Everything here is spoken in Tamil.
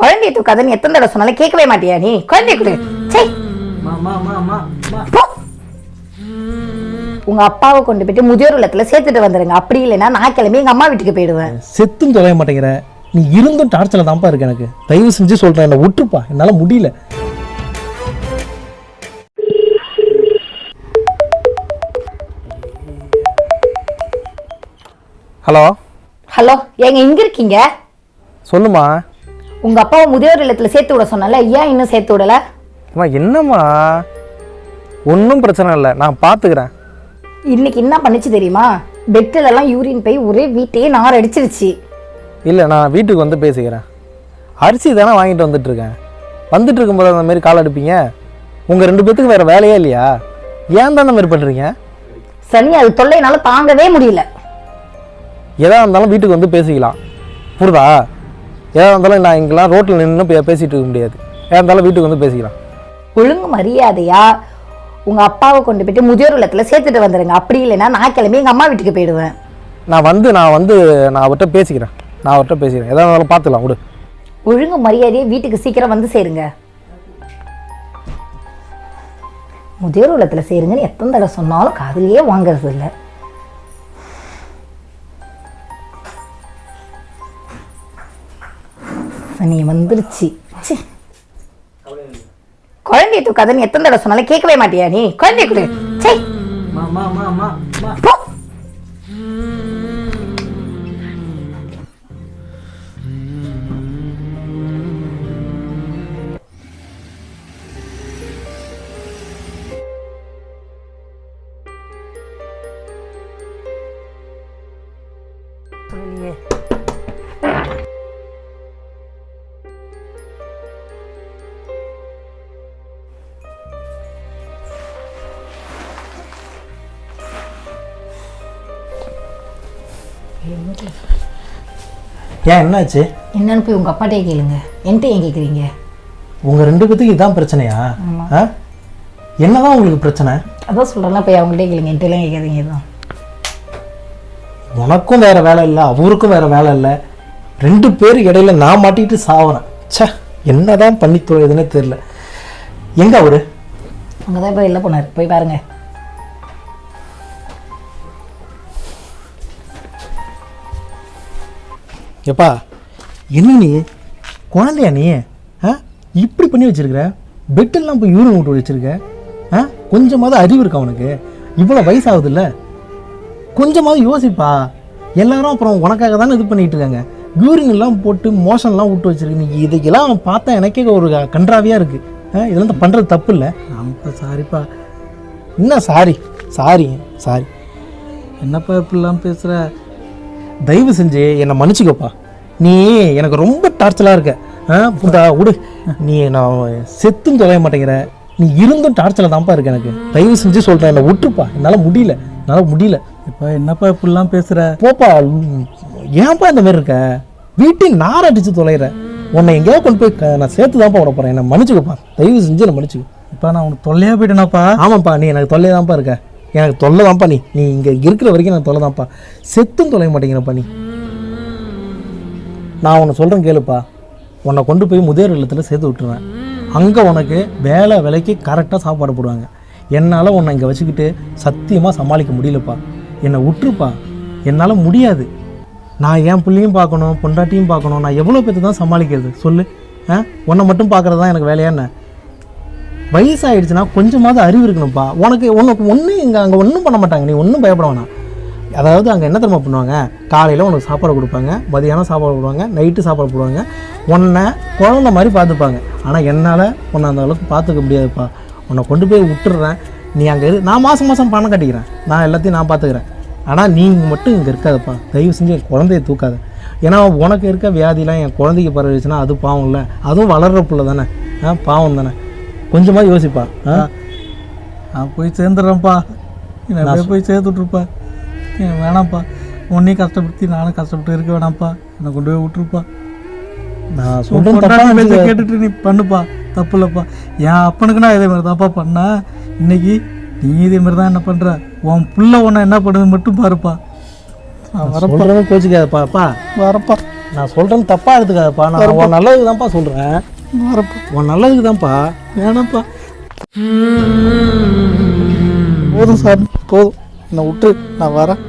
குழந்தைய தூக்காதன்னு எத்தனை தடவை சொன்னாலும் கேட்கவே மாட்டியா நீ? குழந்தைய கொடு. சே. அம்மா அம்மா அம்மா அம்மா போ. உங்க அப்பாவை கொண்டு போயிட்டு முதியோர் இல்லத்துல சேர்த்துட்டு வந்துருங்க. அப்படி இல்லைன்னா நான் கிளம்பி எங்க அம்மா வீட்டுக்கு போயிடுவேன். செத்தும் தொலைய மாட்டேங்கிற. நீ இருந்தும் டார்ச்சரில் தான்ப்பா இருக்கு எனக்கு. தயவு செஞ்சு சொல்கிறேன் என்னை விட்டுருப்பா. என்னால் முடியல. ஹலோ? ஹலோ ஏங்க எங்க இருக்கீங்க? சொல்லுமா உங்க அப்பாவை முதியோர் இல்லத்துல சேர்த்து விட சொன்னல ஏன் இன்னும் சேர்த்து விடல? அம்மா என்னம்மா? ஒன்றும் பிரச்சனை இல்லை. நான் பார்த்துக்கிறேன் இன்னைக்கு என்ன பண்ணுச்சு தெரியுமா? பெட்டில எல்லாம் யூரின் போய் ஒரே வீட்டையே நார் அடிச்சிருச்சு இல்லை நான் வீட்டுக்கு வந்து பேசிக்கிறேன். அரிசி தானே வாங்கிட்டு வந்துட்டு இருக்கேன் வந்துட்டு இருக்கும்போது அந்த மாதிரி கால் அடிப்பீங்க? உங்கள் ரெண்டு பேத்துக்கு வேறு வேலையே இல்லையா? ஏன் தான் அந்த மாதிரி பண்ணுறீங்க சனி அது தொல்லைனால தாங்கவே முடியல. எதாக இருந்தாலும் வீட்டுக்கு வந்து பேசிக்கலாம். புரியுதா எதாக இருந்தாலும் நான் இங்கெல்லாம் ரோட்டில் நின்று பேசிகிட்டு இருக்க முடியாது. எதாக இருந்தாலும் வீட்டுக்கு வந்து பேசிக்கலாம். ஒழுங்கு மரியாதையா உங்க அப்பாவை கொண்டு போயிட்டு முதியோர் இல்லத்துல சேர்த்துட்டு வந்துருங்க. அப்படி இல்லைன்னா நான் கிளம்பி எங்க அம்மா வீட்டுக்கு போயிடுவேன். நான் வந்து நான் வந்து நான் அவர்கிட்ட பேசிக்கிறேன். நான் அவர்கிட்ட பேசிக்கிறேன். எதாக இருந்தாலும் பார்த்துக்கலாம் விடு. ஒழுங்கு மரியாதையை வீட்டுக்கு சீக்கிரம் வந்து சேருங்க. முதியோர் இல்லத்துல சேருங்கன்னு எத்தனை தடவை சொன்னாலும் காதுலயே வாங்குறது இல்ல சனி வந்துருச்சு. ச்சே. குழந்தைய தூக்காதன்னு எத்தனை தடவை சொன்னாலும் கேட்கவே மாட்டியா நீ? குழந்தைய கொடு. சே ஏன் என்னாச்சு? என்னன்னு போய் உங்க அப்பாட்டே கேளுங்க. என்கிட்ட ஏன் கேக்குறீங்க? உங்கள் ரெண்டு பேத்துக்கு இதான் பிரச்சனையா? ஆ? என்னதான் உங்களுக்கு பிரச்சனை? அதான் சொல்றேன்ல போய் அவங்கள்ட்டே கேளுங்க. என்கிட்ட எல்லாம் கேட்காதீங்க தான் உனக்கும் வேற வேலை இல்லை அவருக்கும் வேற வேலை இல்லை. ரெண்டு பேர் இடையில நான் மாட்டிட்டு சாவறேன் ச்சே என்னதான் பண்ணி தொலைதுன்னே தெரியல. எங்க அவரு? அங்கே தான் போய் இல்லை போனார். போய் பாருங்க. எப்பா என்ன நீ? குழந்தையா நீ? ஆ? இப்படி பண்ணி வச்சிருக்கிற? பெட்டெல்லாம் போய் யூரின் விட்டு வச்சிருக்க? ஆ? கொஞ்சமாவது அறிவு இருக்கா உனக்கு? இவ்வளோ வயசாகுதுல்ல? கொஞ்சமாவது யோசிப்பா. எல்லாரும் அப்புறம் உனக்காக தானே இது பண்ணிட்டு இருக்காங்க. யூரின் எல்லாம் போட்டு மோஷன்லாம் விட்டு வச்சிருக்கு. நீ இதுக்கெல்லாம் பார்த்தா எனக்கே ஒரு கன்றாவியாக இருக்கு. ஆ? இதெல்லாம் பண்ணுறது தப்பு இல்லை. ஆமாப்பா சாரிப்பா. என்ன சாரி? Sorry sorry. என்னப்பா இப்படிலாம் பேசுற? தயவு செஞ்சு என்னை மன்னிச்சுக்கப்பா. நீ எனக்கு ரொம்ப டார்ச்சலாக இருக்க. ஆ புதா விடு. நீ நான் செத்தும் தொலைய மாட்டேங்கிற. நீ இருந்தும் டார்ச்சரில் தான்ப்பா இருக்க எனக்கு. தயவு செஞ்சு சொல்கிறேன் என்னை விட்டுருப்பா. என்னால் முடியல. என்னால் முடியல. இப்போ என்னப்பா இப்படிலாம் பேசுற? போப்பா ஏன்ப்பா இந்த மாதிரி இருக்க? வீட்டை நார் அடிச்சு தொலைகிற உன்னை எங்கேயாவது கொண்டு போய் நான் சேர்த்து தான்ப்பா விட போகிறேன் என்னை மன்னிச்சுக்கப்பா. தயவு செஞ்சு என்னை மன்னிச்சுக்கோ. இப்போ நான் உனக்கு தொல்லையா போயிட்டேனாப்பா? ஆமாப்பா. நீ எனக்கு தொல்லை தான்ப்பா இருக்க. எனக்கு தொல்லை தான்ப்பா நீ. நீ இங்கே இருக்கிற வரைக்கும் எனக்கு தொல்லை தான்ப்பா செத்தும் தொலைய மாட்டேங்கிறப்பா நீ. நான் உன்னை சொல்கிறேன் கேளுப்பா. உன்னை கொண்டு போய் முதியோர் இல்லத்தில் சேர்த்து விட்டுருவேன். அங்கே உனக்கு வேலை விலைக்கு கரெக்டாக சாப்பாடு போடுவாங்க. என்னால் உன்னை இங்கே வச்சுக்கிட்டு சத்தியமாக சமாளிக்க முடியலப்பா. என்னை விட்டுருப்பா. என்னால் முடியாது. நான் என் பிள்ளையும் பார்க்கணும் பொண்டாட்டியும் பார்க்கணும். நான் எவ்வளோ பேர்த்து தான் சமாளிக்கிறது? சொல்லு. ஆ? உன்னை மட்டும் பார்க்குறது தான் எனக்கு வேலையா வயசாகிடுச்சுன்னா கொஞ்சமாவது அறிவு இருக்கணும்ப்பா. உனக்கு உனக்கு ஒன்றும் இங்கே அங்கே ஒன்றும் பண்ண மாட்டாங்க. நீ ஒன்றும் பயப்பட வேணாம். அதாவது அங்கே என்ன தெரியுமா பண்ணுவாங்க? காலையில் உனக்கு சாப்பாடு கொடுப்பாங்க. மதியானம் சாப்பாடு போடுவாங்க. நைட்டு சாப்பாடு போடுவாங்க. உன்னை குழந்த மாதிரி பார்த்துப்பாங்க. ஆனால் என்னால் உன்னை அந்த அளவுக்கு பார்த்துக்க முடியாதுப்பா. உன்னை கொண்டு போய் விட்டுடுறேன் நீ அங்கே இரு. நான் மாதம் மாதம் பணம் கட்டிக்கிறேன். நான் எல்லாத்தையும் நான் பார்த்துக்கிறேன். ஆனால் நீ மட்டும் இங்கே இருக்காதப்பா. தயவு செஞ்சு என் குழந்தைய தூக்காத. ஏன்னா உனக்கு இருக்க வியாதிலாம் என் குழந்தைக்கு பரவிச்சுன்னா அது பாவம் இல்லை. அதுவும் வளர்கிற பிள்ளை தானே. ஆ பாவம் தானே. கொஞ்சமாக யோசிப்பா. நான் போய் சேர்ந்துடுறேன்ப்பா என்னை அப்படியே போய் சேர்த்து விட்ருப்பா எனக்கு வேணாம்ப்பா. உன்னையும் கஷ்டப்படுத்தி நானும் கஷ்டப்பட்டு இருக்க வேணாம்ப்பா. என்னை கொண்டு போய் விட்ருப்பா நான் சொல்கிறேன். கேட்டுட்டு நீ பண்ணுப்பா. தப்பு இல்லைப்பா. என் அப்பனுக்கு நான் இதே மாதிரி தான்ப்பா பண்ணேன் இன்னைக்கு நீ இதே மாதிரி தான் என்ன பண்ணுற உன் புள்ள உன்னை என்ன பண்ணுது மட்டும் பாருப்பா. வரப்பா. சொல்கிறவங்க கோச்சிக்காதப்பா பா வரப்பா. நான் சொல்கிறேன்னு தப்பாக எடுத்துக்காதப்பா. நான் நல்லதுக்கு தான்ப்பா சொல்கிறேன் வரப்பா. உன் நல்லதுக்கு தான்ப்பா வேணாம்ப்பா போதும் சாமி போதும். என்னை விட்டு நான் வரேன்.